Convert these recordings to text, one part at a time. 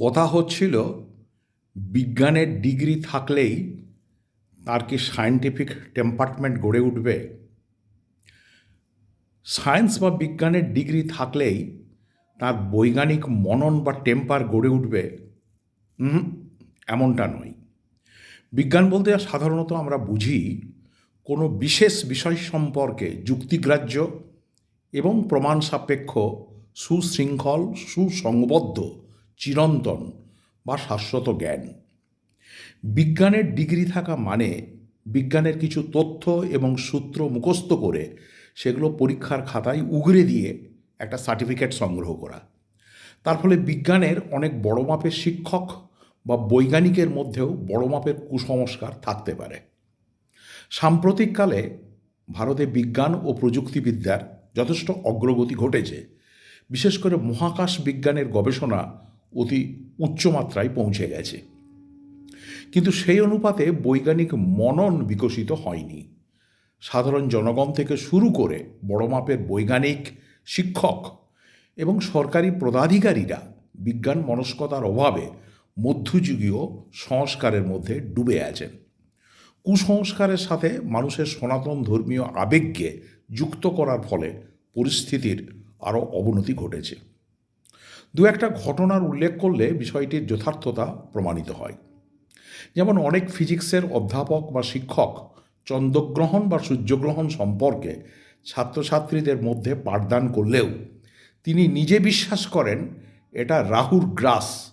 কথা হচ্ছিল, বিজ্ঞানের ডিগ্রি থাকলেই তার কি সায়েন্টিফিক টেম্পারমেন্ট গড়ে উঠবে? সায়েন্স বা বিজ্ঞানের ডিগ্রি থাকলেই তার বৈজ্ঞানিক মনন বা টেম্পার গড়ে উঠবে। এমনটা নয়। বিজ্ঞান বলতে সাধারণত আমরা বুঝি কোনো বিশেষ বিষয় সম্পর্কে যুক্তিগ্রাহ্য এবং প্রমাণ সাপেক্ষ, সুশৃঙ্খল, সুসংবদ্ধ চিরন্তন বা শাশ্বত জ্ঞান। বিজ্ঞানের ডিগ্রি থাকা মানে বিজ্ঞানের কিছু তথ্য এবং সূত্র মুখস্থ করে সেগুলো পরীক্ষার খাতায় উগরে দিয়ে একটা সার্টিফিকেট সংগ্রহ করা। তার ফলে বিজ্ঞানের অনেক বড় মাপের শিক্ষক বা বৈজ্ঞানিকের মধ্যেও বড় মাপের কুসংস্কার থাকতে পারে। সাম্প্রতিককালে ভারতে বিজ্ঞান ও প্রযুক্তিবিদ্যার যথেষ্ট অগ্রগতি ঘটেছে। বিশেষ করে মহাকাশ বিজ্ঞানের গবেষণা অতি উচ্চমাত্রায় পৌঁছে গেছে। কিন্তু সেই অনুপাতে বৈজ্ঞানিক মনন বিকশিত হয়নি। সাধারণ জনগণ থেকে শুরু করে বড় মাপের বৈজ্ঞানিক, শিক্ষক এবং সরকারি পদাধিকারীরা বিজ্ঞান মনস্কতার অভাবে মধ্যযুগীয় সংস্কারের মধ্যে ডুবে আছেন। কুসংস্কারের সাথে মানুষের সনাতন ধর্মীয় আবেগকে যুক্ত করার ফলে পরিস্থিতির আরও অবনতি ঘটেছে। দু একটা ঘটনার উল্লেখ করলে বিষয়টির যথার্থতা প্রমাণিত হয়। যেমন অনেক ফিজিক্সের অধ্যাপক বা শিক্ষক চন্দ্রগ্রহণ বা সূর্যগ্রহণ সম্পর্কে ছাত্রছাত্রীদের মধ্যে পাঠদান করলেও তিনি নিজে বিশ্বাস করেন, এটা রাহুর গ্রাস।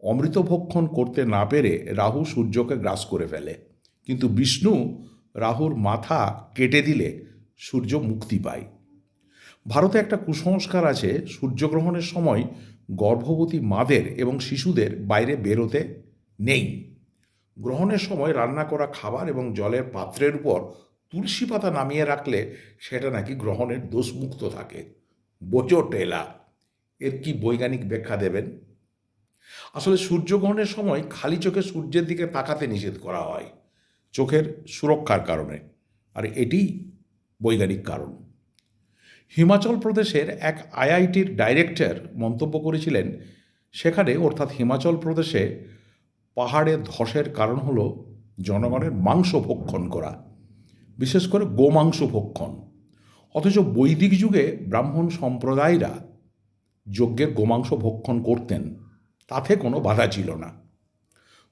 অমৃতভক্ষণ করতে না পেরে রাহু সূর্যকে গ্রাস করে ফেলে। কিন্তু বিষ্ণু রাহুর মাথা কেটে দিলে সূর্য মুক্তি পায়। ভারতে একটা কুসংস্কার আছে, সূর্যগ্রহণের সময় গর্ভবতী মাদের এবং শিশুদের বাইরে বেরোতে নেই। গ্রহণের সময় রান্না করা খাবার এবং জলের পাত্রের উপর তুলসী পাতা নামিয়ে রাখলে সেটা নাকি গ্রহণের দোষমুক্ত থাকে। বোঝো, টেলা, এর কি বৈজ্ঞানিক ব্যাখ্যা দেবেন? আসলে সূর্যগ্রহণের সময় খালি চোখে সূর্যের দিকে তাকাতে নিষেধ করা হয়, চোখের সুরক্ষার কারণে। আর এটি বৈজ্ঞানিক কারণ। হিমাচল প্রদেশের এক আইআইটির ডাইরেক্টর মন্তব্য করেছিলেন, সেখানে অর্থাৎ হিমাচল প্রদেশে পাহাড়ে ধসের কারণ হলো জনগণের মাংস ভক্ষণ করা, বিশেষ করে গোমাংস ভক্ষণ। অথচ বৈদিক যুগে ব্রাহ্মণ সম্প্রদায়রা যজ্ঞের গোমাংস ভক্ষণ করতেন, তাতে কোনো বাধা ছিল না।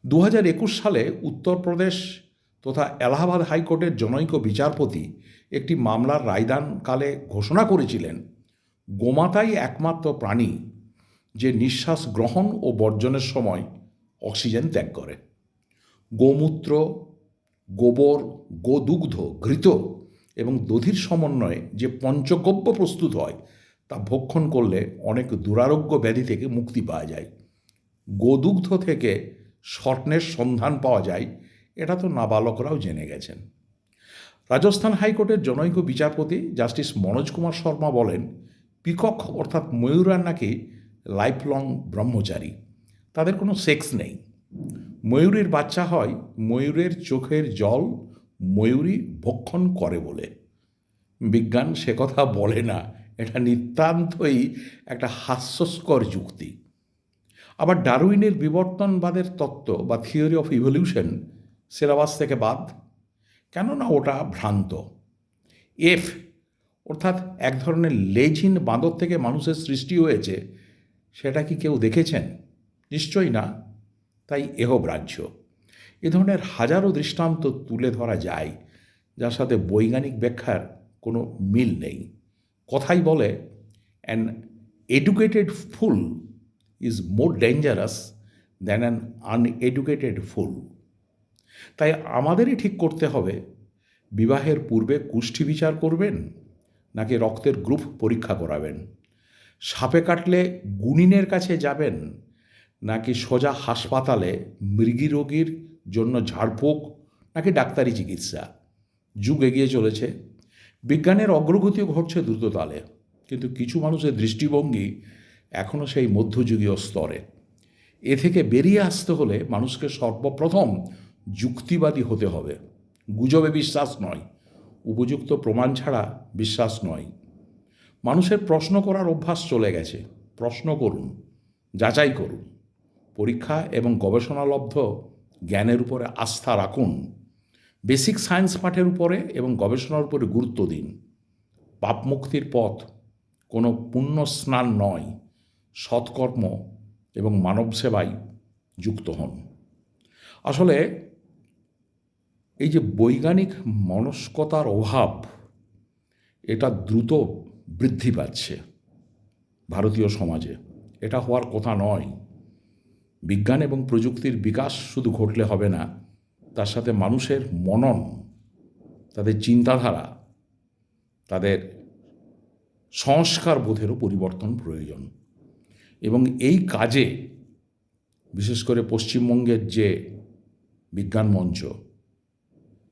দু হাজার একুশ সালে উত্তরপ্রদেশ তথা এলাহাবাদ হাইকোর্টের জনৈক বিচারপতি একটি মামলার রায়দানকালে ঘোষণা করেছিলেন, গোমাতাই একমাত্র প্রাণী যে নিঃশ্বাস গ্রহণ ও বর্জনের সময় অক্সিজেন ত্যাগ করে। গোমূত্র, গোবর, গোদুগ্ধ, ঘৃত এবং দধির সমন্বয়ে যে পঞ্চগব্য প্রস্তুত হয়, তা ভক্ষণ করলে অনেক দুরারোগ্য ব্যাধি থেকে মুক্তি পাওয়া যায়। গোদুগ্ধ থেকে স্বর্ণের সন্ধান পাওয়া যায় এটা তো নাবালকরাও জেনে গেছেন। রাজস্থান হাইকোর্টের জনৈক বিচারপতি জাস্টিস মনোজ কুমার শর্মা বলেন, পিকক অর্থাৎ ময়ূরা নাকি লাইফ লং ব্রহ্মচারী, তাদের কোনো সেক্স নেই। ময়ূরীর বাচ্চা হয় ময়ূরের চোখের জল ময়ূরী ভক্ষণ করে বলে। বিজ্ঞান সে কথা বলে না, এটা নিতান্তই একটা হাস্যস্কর যুক্তি। আবার ডারউইনের বিবর্তনবাদের তত্ত্ব বা থিওরি অফ ইভলিউশন সিলেবাস থেকে বাদ। কেননা ওটা ভ্রান্ত। এফ অর্থাৎ এক ধরনের লেজিন বাঁদর থেকে মানুষের সৃষ্টি হয়েছে, সেটা কি কেউ দেখেছেন? নিশ্চয়ই না। তাই এহব্রাহ্য এ ধরনের হাজারো দৃষ্টান্ত তুলে ধরা যায়, যার সাথে বৈজ্ঞানিক ব্যাখ্যার কোনো মিল নেই। কথাই বলে an educated fool is more dangerous than an uneducated fool তাই আমাদেরই ঠিক করতে হবে। বিবাহের পূর্বে কুষ্ঠি বিচার করবেন নাকি রক্তের গ্রুপ পরীক্ষা করাবেন? সাপে কাটলে গুণিনের কাছে যাবেন নাকি সোজা হাসপাতালে মৃগী রোগীর জন্য ঝাড়ফুঁক নাকি ডাক্তারি চিকিৎসা? যুগ এগিয়ে চলেছে। বিজ্ঞানের অগ্রগতিও ঘটছে দ্রুততালে, কিন্তু কিছু মানুষের দৃষ্টিভঙ্গি এখনও সেই মধ্যযুগীয় স্তরে। এ থেকে বেরিয়ে আসতে হলে মানুষকে সর্বপ্রথম যুক্তিবাদী হতে হবে। গুজবে বিশ্বাস নয়, উপযুক্ত প্রমাণ ছাড়া বিশ্বাস নয়। মানুষের প্রশ্ন করার অভ্যাস চলে গেছে। প্রশ্ন করুন, যাচাই করুন। পরীক্ষা এবং গবেষণালব্ধ জ্ঞানের উপরে আস্থা রাখুন। বেসিক সায়েন্স পাঠের উপরে এবং গবেষণার উপরে গুরুত্ব দিন। পাপ মুক্তির পথ কোনো পুণ্য স্নান নয়। সৎকর্ম এবং মানব সেবায় যুক্ত হন। আসলে এই যে বৈজ্ঞানিক মনস্কতার অভাব, এটা দ্রুত বৃদ্ধি পাচ্ছে ভারতীয় সমাজে। এটা হওয়ার কথা নয়। বিজ্ঞান এবং প্রযুক্তির বিকাশ শুধু ঘটলে হবে না, তার সাথে মানুষের মনন, তাদের চিন্তাধারা, তাদের সংস্কার বোধেরও পরিবর্তন প্রয়োজন। এবং এই কাজে, বিশেষ করে পশ্চিমবঙ্গের যে বিজ্ঞান মঞ্চ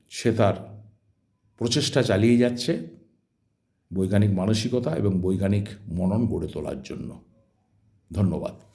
সে তার প্রচেষ্টা চালিয়ে যাচ্ছে বৈজ্ঞানিক মানসিকতা এবং বৈজ্ঞানিক মনন গড়ে তোলার জন্য। ধন্যবাদ।